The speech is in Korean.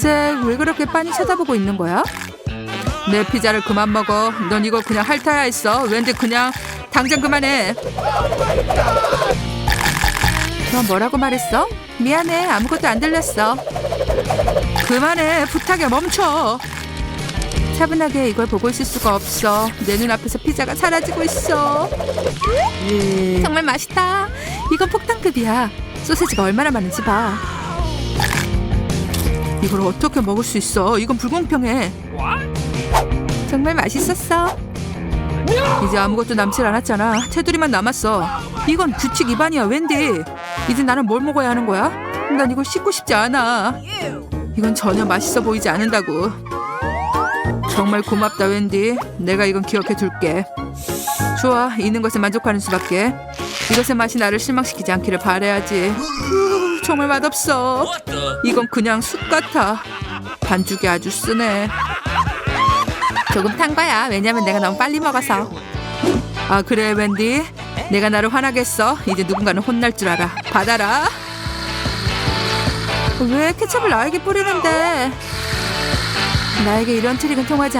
잭, 왜 그렇게 빤히 쳐다보고 있는 거야? 내 피자를 그만 먹어. 넌 이거 그냥 핥아야 했어. 왠지 그냥 당장 그만해. 너 뭐라고 말했어? 미안해. 아무것도 안 들렸어. 그만해. 부탁해. 멈춰. 차분하게 이걸 보고 있을 수가 없어. 내 눈앞에서 피자가 사라지고 있어. 정말 맛있다. 이건 폭탄급이야. 소세지가 얼마나 많은지 봐. 이걸 어떻게 먹을 수 있어? 이건 불공평해. 정말 맛있었어. 이제 아무것도 남질 않았잖아. 테두리만 남았어. 이건 규칙 위반이야, 웬디. 이제 나는 뭘 먹어야 하는 거야? 난 이걸 씻고 싶지 않아. 이건 전혀 맛있어 보이지 않는다고. 정말 고맙다, 웬디. 내가 이건 기억해 둘게. 좋아, 있는 것에 만족하는 수밖에. 이것의 맛이 나를 실망시키지 않기를 바라야지. 후, 정말 맛없어. 이건 그냥 숯 같아. 반죽이 아주 쓰네. 조금 탄 거야. 왜냐면 내가 너무 빨리 먹어서. 아 그래 웬디. 내가 나를 화나게 했어. 이제 누군가는 혼날 줄 알아. 받아라. 왜 케첩을 나에게 뿌리는데? 나에게 이런 트릭은 통하지